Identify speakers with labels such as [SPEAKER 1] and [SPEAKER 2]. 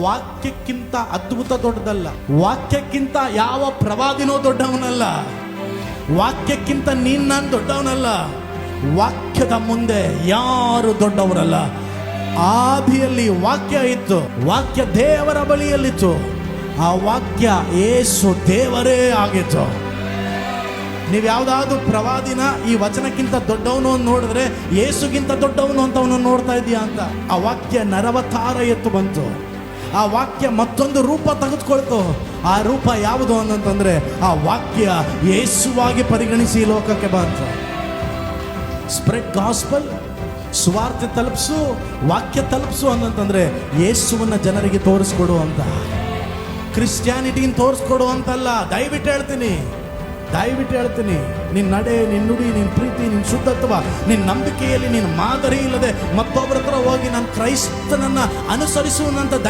[SPEAKER 1] ವಾಕ್ಯಕ್ಕಿಂತ ಅದ್ಭುತ ದೊಡ್ಡದಲ್ಲ. ವಾಕ್ಯಕ್ಕಿಂತ ಯಾವ ಪ್ರವಾದಿನೋ ದೊಡ್ಡವನಲ್ಲ. ವಾಕ್ಯಕ್ಕಿಂತ ನೀನ್ ನಾನು ದೊಡ್ಡವನಲ್ಲ. ವಾಕ್ಯದ ಮುಂದೆ ಯಾರು ದೊಡ್ಡವರಲ್ಲ. ಆದಿಯಲ್ಲಿ ವಾಕ್ಯ ಇತ್ತು. ವಾಕ್ಯ ದೇವರ ಬಳಿಯಲ್ಲಿತ್ತು. ಆ ವಾಕ್ಯ ಏಸು ದೇವರೇ ಆಗಿತ್ತು. ನೀವು ಯಾವ್ದಾದ್ರು ಪ್ರವಾದಿನ ಈ ವಚನಕ್ಕಿಂತ ದೊಡ್ಡವನು ಅಂತ ನೋಡಿದ್ರೆ ಏಸುಗಿಂತ ದೊಡ್ಡವನು ಅಂತ ಅವನು ನೋಡ್ತಾ ಇದೀಯಾ ಅಂತ. ಆ ವಾಕ್ಯ ನರವತಾರ ಎತ್ತು ಬಂತು. ಆ ವಾಕ್ಯ ಮತ್ತೊಂದು ರೂಪ ತೆಗೆದುಕೊಳ್ತು. ಆ ರೂಪ ಯಾವುದು ಅಂತಂದ್ರೆ ಆ ವಾಕ್ಯ ಯೇಸುವಾಗಿ ಪರಿಗಣಿಸಿ ಲೋಕಕ್ಕೆ ಬಂತು. ಸ್ಪ್ರೆಡ್ ಗಾಸ್ಪಲ್ ಸ್ವಾರ್ಥ ತಲುಪಿಸು, ವಾಕ್ಯ ತಲುಪಿಸು ಅಂತಂದ್ರೆ ಯೇಸುವನ್ನ ಜನರಿಗೆ ತೋರಿಸ್ಕೊಡು ಅಂತ. ಕ್ರಿಶ್ಚಿಯಾನಿಟಿನ ತೋರಿಸ್ಕೊಡು ಅಂತಲ್ಲ. ದಯವಿಟ್ಟು ಹೇಳ್ತೀನಿ. ದಯವಿಟ್ಟು ಹೇಳ್ತೀನಿ. ನಿನ್ನ ನಡೆ, ನಿನ್ನ ನುಡಿ, ನಿನ್ನ ಪ್ರೀತಿ, ನಿನ್ನ ಶುದ್ಧತ್ವ, ನಿನ್ನ ನಂಬಿಕೆಯಲ್ಲಿ ನಿನ್ನ ಮಾದರಿ ಇಲ್ಲದೆ ಮತ್ತೊಬ್ಬರ ಹತ್ರ ಹೋಗಿ ನಾನು ಕ್ರೈಸ್ತನನ್ನು ಅನುಸರಿಸುವನಂತ